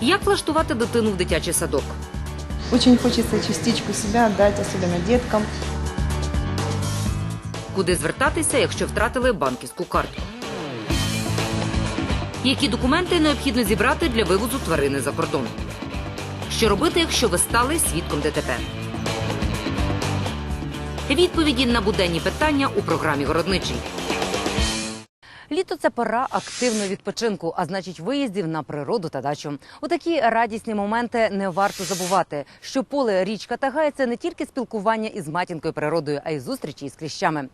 Як влаштувати дитину в дитячий садок? Очень хочется частичку себя отдать, особенно деткам. Куди звертатися, якщо втратили банківську картку? Які документи необхідно зібрати для вивозу тварини за кордон? Що робити, якщо ви стали свідком ДТП? Відповіді на буденні питання у програмі Городничий. Літо це пора активного відпочинку, а значить виїздів на природу та дачу. У такі радісні моменти не варто забувати, що поле, річка та гай – це не тільки спілкування із матінкою природою, а й зустрічі із кліщами.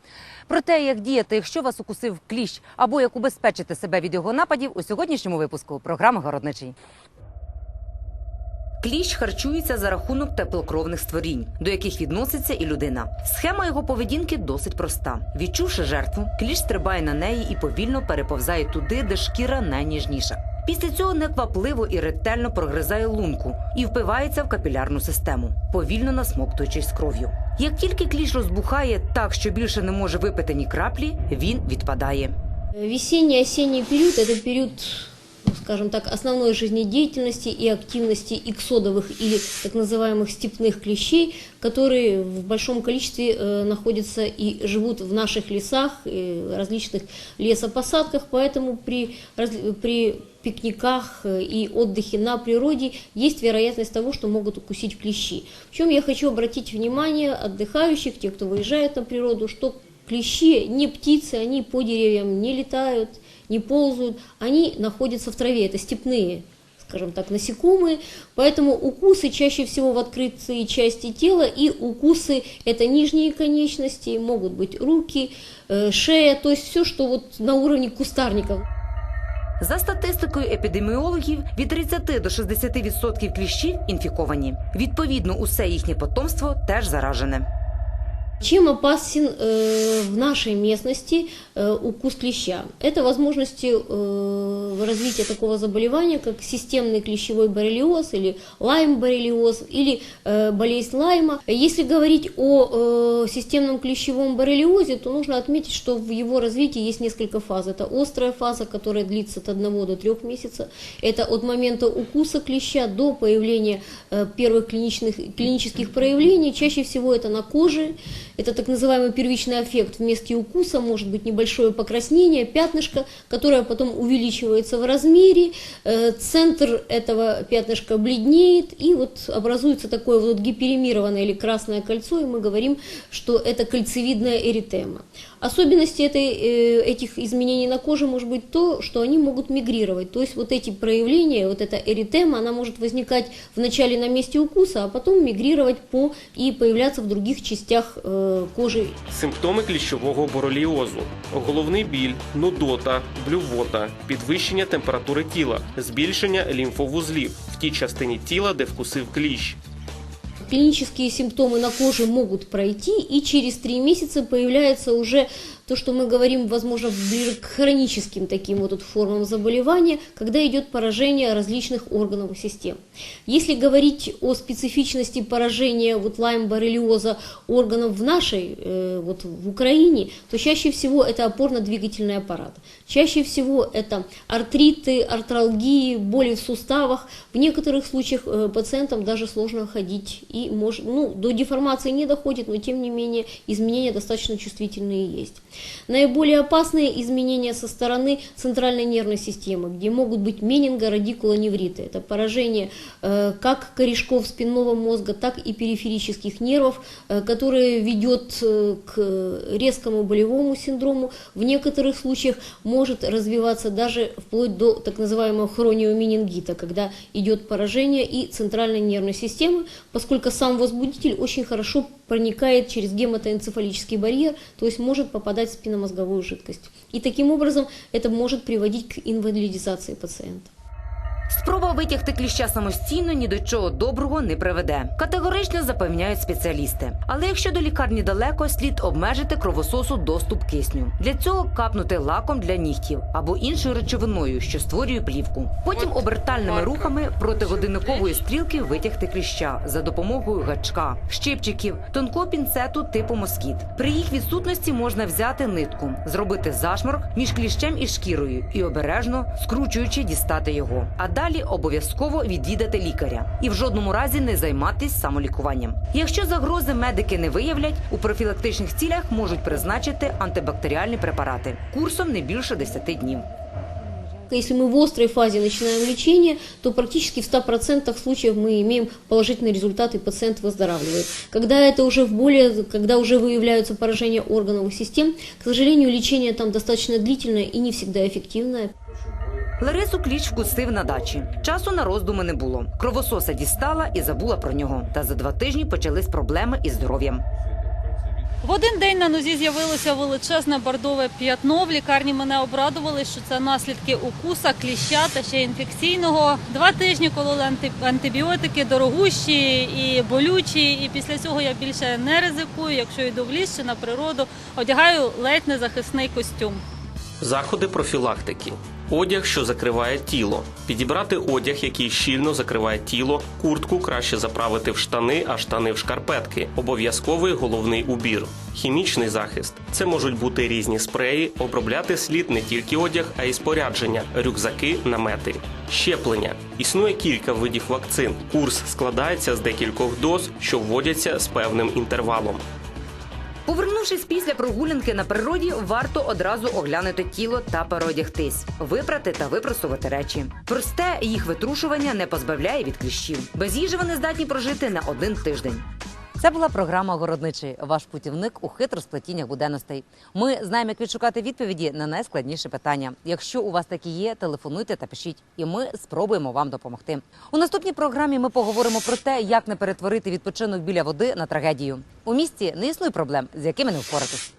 Про те, як діяти, якщо вас укусив кліщ, або як убезпечити себе від його нападів, у сьогоднішньому випуску програми Городничий. Кліщ харчується за рахунок теплокровних створінь, до яких відноситься і людина. Схема його поведінки досить проста. Відчувши жертву, кліщ стрибає на неї і повільно переповзає туди, де шкіра найніжніша. Після цього неквапливо і ретельно прогризає лунку і впивається в капілярну систему, повільно насмоктуючись кров'ю. Як тільки кліщ розбухає так, що більше не може випити ні краплі, він відпадає. Весенний-осенний период – это период, ну, скажем так, основной жизнедеятельности и активности иксодовых или так называемых степных клещей, которые в большом количестве э, находятся и живут в наших лесах, и различных лесопосадках, поэтому при, при пикниках э, и отдыхе на природе есть вероятность того, что могут укусить клещи. Причем я хочу обратить внимание отдыхающих, тех, кто выезжает на природу, что клещи не птицы, они по деревьям не летают, не ползают, они находятся в траве, это степные скажем так, насекомые, поэтому укусы чаще всего в открытые части тела, и укусы это нижние конечности, могут быть руки, э, шея, то есть все, что вот на уровне кустарников. За статистикою епідеміологів, від 30 до 60% кліщів інфіковані. Відповідно, усе їхнє потомство теж заражене. Чем опасен э, в нашей местности э, укус клеща? Это возможности э, развития такого заболевания, как системный клещевой боррелиоз или лайм-боррелиоз или э, болезнь лайма. Если говорить о э, системном клещевом боррелиозе, то нужно отметить, что в его развитии есть несколько фаз. Это острая фаза, которая длится от 1 до 3 месяцев. Это от момента укуса клеща до появления э, первых клиничных, клинических проявлений. Чаще всего это на коже. Это так называемый первичный эффект. В месте укуса может быть небольшое покраснение, пятнышко, которое потом увеличивается в размере. Э, Центр этого пятнышка бледнеет, и вот образуется такое вот гиперемированное или красное кольцо, и мы говорим, что это кольцевидная эритема. Особенности этой, э, этих изменений на коже может быть то, что они могут мигрировать. То есть вот эти проявления, вот эта эритема, она может возникать вначале на месте укуса, а потом мигрировать по и появляться в других частях э, кожи Симптоми кліщового бороліозу: головний біль, нудота, блювота, підвищення температури тіла, збільшення лімфовузлів в тій частині тіла, де вкусив кліщ. Клинические симптомы на коже могут пройти, и через три месяца появляется уже то, что мы говорим, возможно, ближе к хроническим таким вот формам заболевания, когда идет поражение различных органов и систем. Если говорить о специфичности поражения вот лайм-боррелиоза органов в нашей, э, вот в Украине, то чаще всего это опорно-двигательный аппарат. Чаще всего это артриты, артралгии, боли в суставах. В некоторых случаях э, пациентам даже сложно ходить и может, ну, до деформации не доходит, но тем не менее изменения достаточно чувствительные есть. Наиболее опасные изменения со стороны центральной нервной системы, где могут быть менингорадикулоневриты. Это поражение э, как корешков спинного мозга, так и периферических нервов, э, которое ведет э, к резкому болевому синдрому. В некоторых случаях может развиваться даже вплоть до так называемого хрониоменингита, когда идет поражение и центральной нервной системы, поскольку сам возбудитель очень хорошо проникает через гематоэнцефалический барьер, то есть может попадать в спинномозговую жидкость. И таким образом это может приводить к инвалидизации пациента. Спроба витягти кліща самостійно ні до чого доброго не приведе. Категорично запевняють спеціалісти. Але якщо до лікарні далеко, слід обмежити кровососу доступ кисню. Для цього капнути лаком для нігтів або іншою речовиною, що створює плівку. Потім обертальними рухами проти годинникової стрілки витягти кліща за допомогою гачка, щипчиків, тонкого пінцету типу москіт. При їх відсутності можна взяти нитку, зробити зашморк між кліщем і шкірою і обережно, скручуючи, дістати його. А далі обов'язково відвідати лікаря і в жодному разі не займатися самолікуванням. Якщо загрози медики не виявлять, у профілактичних цілях можуть призначити антибактеріальні препарати курсом не більше 10 днів. Если мы в острой фазе начинаем лечение, то практически в 100% случаев мы имеем положительный результат и пациент выздоравливает. Когда это уже в более, когда уже выявляются поражения органов и систем, к сожалению, лечение там достаточно длительное и не всегда эффективное. Ларису кліч вкусив на дачі. Часу на роздуми не було. Кровососа дістала і забула про нього. Та за два тижні почались проблеми із здоров'ям. В один день на нозі з'явилося величезне бордове п'ятно. В лікарні мене обрадували, що це наслідки укуса, кліща та ще інфекційного. Два тижні кололи антибіотики дорогущі і болючі. І після цього я більше не ризикую. Якщо йду в ліс чи на природу, одягаю ледь не захисний костюм. Заходи профілактики. Одяг, що закриває тіло. Підібрати одяг, який щільно закриває тіло. Куртку краще заправити в штани, а штани в шкарпетки. Обов'язковий головний убір. Хімічний захист. Це можуть бути різні спреї, обробляти слід не тільки одяг, а й спорядження, рюкзаки, намети. Щеплення. Існує кілька видів вакцин. Курс складається з декількох доз, що вводяться з певним інтервалом. Повернувшись після прогулянки на природі, варто одразу оглянути тіло та переодягтись, випрати та випросувати речі. Просте їх витрушування не позбавляє від кліщів. Без їжі вони здатні прожити на один тиждень. Це була програма Городничий, ваш путівник у хитросплетіннях буденностей. Ми знаємо, як відшукати відповіді на найскладніші питання. Якщо у вас такі є, телефонуйте та пишіть, і ми спробуємо вам допомогти. У наступній програмі ми поговоримо про те, як не перетворити відпочинок біля води на трагедію. У місті не існує проблем, з якими не впоратись.